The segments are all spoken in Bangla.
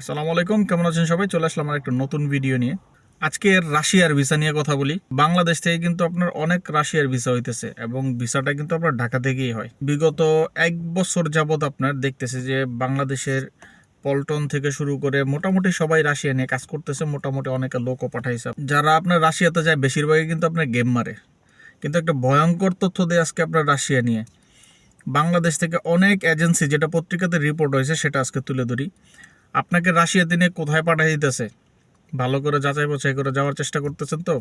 আসসালামু আলাইকুম, কেমন আছেন সবাই? চলে আসলাম আমার একটা নতুন ভিডিও নিয়ে। আজকে রাশিয়ার ভিসা নিয়ে কথা বলি। বাংলাদেশ থেকে কিন্তু আপনার অনেক রাশিয়ার ভিসা হইতেছে এবং ভিসাটা কিন্তু আপনার ঢাকা থেকেই হয়। বিগত এক বছর যাবত আপনার দেখতেছে যে বাংলাদেশের পল্টন থেকে শুরু করে মোটামুটি সবাই রাশিয়া নিয়ে কাজ করতেছে, মোটামুটি অনেকে লোকও পাঠাইছে। যারা আপনার রাশিয়াতে যায়, বেশিরভাগই কিন্তু আপনার গেম মারে। কিন্তু একটা ভয়ঙ্কর তথ্য দেয় আজকে আপনার রাশিয়া নিয়ে। বাংলাদেশ থেকে অনেক এজেন্সি যেটা পত্রিকাতে রিপোর্ট হয়েছে, সেটা আজকে তুলে ধরি। আপনাকে রাশিয়া দিনে কোথায় পাঠিয়ে দিতেছে? ভালো করে যাচাই বাছাই করে যাওয়ার চেষ্টা করতেছেন তো?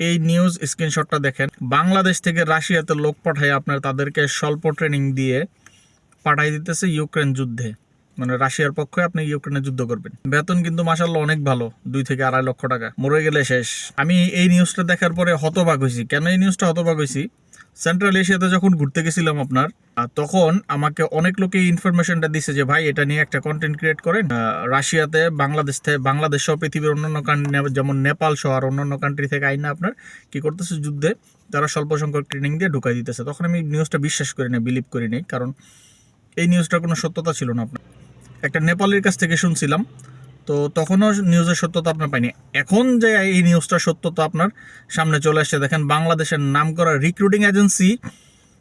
এই নিউজ স্ক্রিনশটটা দেখেন। বাংলাদেশ থেকে রাশিয়াতে লোক পাঠায় আপনার তাদেরকে স্বল্প ট্রেনিং দিয়ে পাঠাই দিতেছে ইউক্রেন যুদ্ধে। মানে রাশিয়ার পক্ষে আপনি ইউক্রেনে যুদ্ধ করবেন। বেতন কিন্তু মাসাল্লাহ অনেক ভালো, দুই থেকে আড়াই লক্ষ টাকা। মরে গেলে শেষ। আমি এই নিউজটা দেখার পরে হতবাক হয়েছি। কেন এই নিউজটা হতবাক হয়েছি? সেন্ট্রাল এশিয়াতে যখন ঘুরতে গেছিলাম আপনার তখন আমাকে অনেক লোকে ইনফরমেশনটা দিছে যে, ভাই, এটা নিয়ে একটা কন্টেন্ট ক্রিয়েট করেন। রাশিয়াতে বাংলাদেশ থেকে বাংলাদেশ সহ পৃথিবীর অন্যান্য যেমন নেপাল সহ আর অন্যান্য কান্ট্রি থেকে আইনা আপনার, কি করতেছে যুদ্ধে? তারা স্বল্প সংখ্যক ট্রেনিং দিয়ে ঢুকাই দিতেছে। তখন আমি নিউজটা বিশ্বাস করি না বিলিভ করি নাই। কারণ এই নিউজটার কোনো সত্যতা ছিল না আপনার। একটা নেপালের কাছ থেকে শুনছিলাম। তো তখনও নিউজের সত্যতা আপনার পাইনি। এখন যে এই নিউজটার সত্যতা আপনার, সামনে চলে আসছে। দেখেন, বাংলাদেশের নাম করা রিক্রুটিং এজেন্সি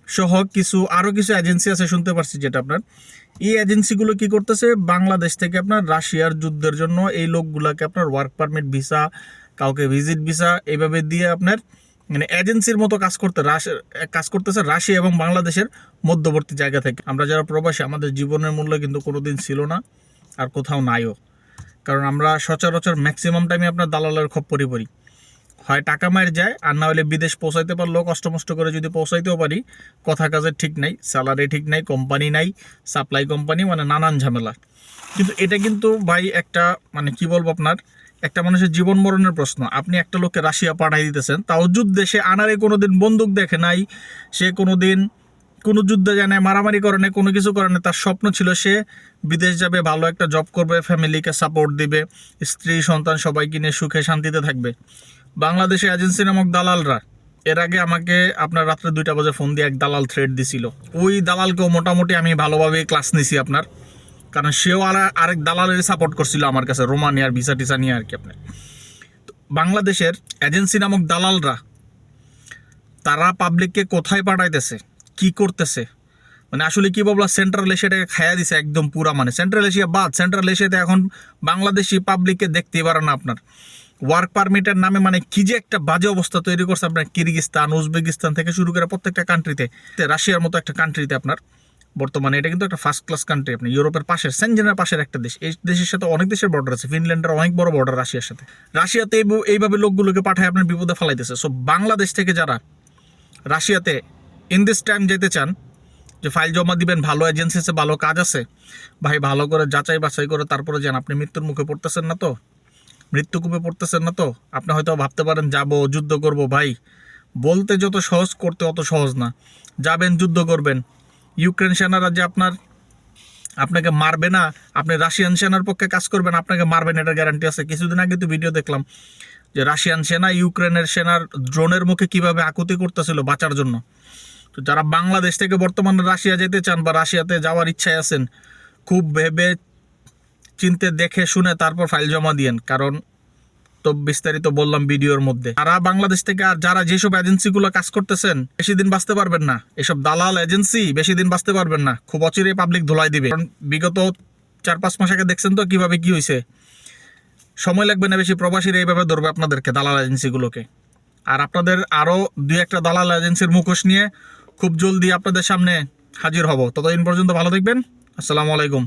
সহ কিছু আরও কিছু এজেন্সি আছে, শুনতে পারছি যেটা আপনার। এই এজেন্সিগুলো কি করতেছে? বাংলাদেশ থেকে আপনার রাশিয়ার যুদ্ধের জন্য এই লোকগুলাকে আপনার ওয়ার্ক পারমিট ভিসা কাউকে ভিজিট ভিসা এভাবে দিয়ে আপনার মানে এজেন্সির মতো কাজ করতে কাজ করতেছে রাশিয়া এবং বাংলাদেশের মধ্যবর্তী জায়গা থেকে। আমরা যারা প্রবাসী, আমাদের জীবনের মূল্য কিন্তু কোনোদিন ছিল না আর কোথাও নাইও। কারণ আমরা সচরাচর ম্যাক্সিমাম টাইমে আপনার দালালের খপ্পরি পড়ি হয় টাকা মায়ের যায়, আর না হলে বিদেশ পৌঁছাইতে পারলেও কষ্ট মষ্ট করে যদি পৌঁছাইতেও পারি, কথা কাজের ঠিক নাই স্যালারি ঠিক নাই কোম্পানি নাই সাপ্লাই কোম্পানি মানে নানান ঝামেলা। কিন্তু এটা কিন্তু ভাই একটা মানে কি বলব আপনার একটা মানুষের জীবন মরণের প্রশ্ন। আপনি একটা লোককে রাশিয়া পাঠাই দিতেছেন, তাও যুদ্ধে সে আনারে কোনোদিন বন্দুক দেখে নাই, সে কোনো দিন কোনো যুদ্ধে যায় না মারামারি করে না কোনো কিছু করে তার স্বপ্ন ছিল সে বিদেশ যাবে, ভালো একটা জব করবে ফ্যামিলিকে সাপোর্ট দিবে, স্ত্রী, সন্তান সবাইকে নিয়ে সুখে শান্তিতে থাকবে। বাংলাদেশে এজেন্সি নামক দালালরা, এর আগে আমাকে আপনার রাত্রে দুইটা বাজে ফোন দিয়ে এক দালাল থ্রেড দিছিল। ওই দালালকেও মোটামুটি আমি ভালোভাবে ক্লাস নিছি আপনার। কারণ সেও আর আরেক দালালের সাপোর্ট করছিল আমার কাছে, রোমানিয়ার ভিসা টিসা নিয়ে আর কি আপনার। বাংলাদেশের এজেন্সি নামক দালালরা, তারা পাবলিককে কোথায় পাঠাইতেছে, কি করতেছে? মানে আসলে কি বলব সেন্ট্রাল এশিয়াটাকে খায়া দিছে একদম পুরা মানে। সেন্ট্রাল এশিয়া বাদ সেন্ট্রাল এশিয়াতে এখন বাংলাদেশি পাবলিককে দেখতেই পারে না আপনার। ওয়ার্ক পারমিটের নামে মানে কি যে একটা বাজে অবস্থা তৈরি করছে আপনার, কিরগিস্তান, উজবেকিস্তান থেকে শুরু করে প্রত্যেকটা কান্ট্রিতে রাশিয়ার মতো একটা কান্ট্রিতে আপনার। বর্তমানে এটা কিন্তু একটা ফার্স্ট ক্লাস কান্ট্রি আপনি ইউরোপের পাশের সেনজেনের পাশের একটা দেশ। এই দেশের সাথে অনেক দেশের বর্ডার আছে। ফিনল্যান্ডের অনেক বড় বর্ডার রাশিয়ার সাথে। রাশিয়াতে এইভাবে লোকগুলোকে পাঠায়, আপনার বিপদে ফেলাইতেছে। সো বাংলাদেশ থেকে যারা রাশিয়াতে ইন দিস টাইম যেতে চান, যে ফাইল জমা দিবেন, ভালো এজেন্সি আছে, ভালো কাজ আছে, ভাই ভালো করে যাচাই বাছাই করে তারপরে যান। আপনি মৃত্যুর মুখে পড়তেছেন না তো? মৃত্যুকূপে পড়তেছেন না তো? আপনি হয়তো ভাবতে পারেন, যাব, যুদ্ধ করব, ভাই। বলতে যত সহজ, করতে অত সহজ না। যাবেন, যুদ্ধ করবেন। ইউক্রেন সেনারা যে আপনার, আপনাকে মারবে না, আপনি রাশিয়ান সেনার পক্ষে কাজ করবেন, আপনাকে মারবেন, এটার গ্যারান্টি আছে। কিছুদিন আগে তো ভিডিও দেখলাম যে রাশিয়ান সেনা ইউক্রেনের সেনার ড্রোনের মুখে কীভাবে আকুতি করতেছিল বাঁচার জন্য। তো যারা বাংলাদেশ থেকে বর্তমানে রাশিয়া যেতে চান বা রাশিয়াতে যাওয়ার ইচ্ছায় আছেন, খুব ভেবে চিনতে দেখে শুনে তারপর ফাইল জমা দিয়েন। কারণ তো বিস্তারিত বললাম ভিডিওর মধ্যে। যারা বাংলাদেশ থেকে আর যারা যেসব এজেন্সিগুলো কাজ করতেছেন, বেশি দিন বাঁচতে পারবেন না। এসব দালাল এজেন্সি বেশি দিন বাঁচতে পারবেন না। খুব অচিরে পাবলিক ধুলাই দিবে। কারণ বিগত চার পাঁচ মাস আগে দেখছেন তো কীভাবে কি হয়েছে সময় লাগবে না বেশি, প্রবাসীরা এইভাবে ধরবে আপনাদেরকে, দালাল এজেন্সিগুলোকে আর আপনাদের আরও দুই একটা দালাল এজেন্সির মুখোশ নিয়ে খুব জলদি আপনাদের সামনে হাজির হব। ততদিন পর্যন্ত ভালো দেখবেন আসসালামু আলাইকুম।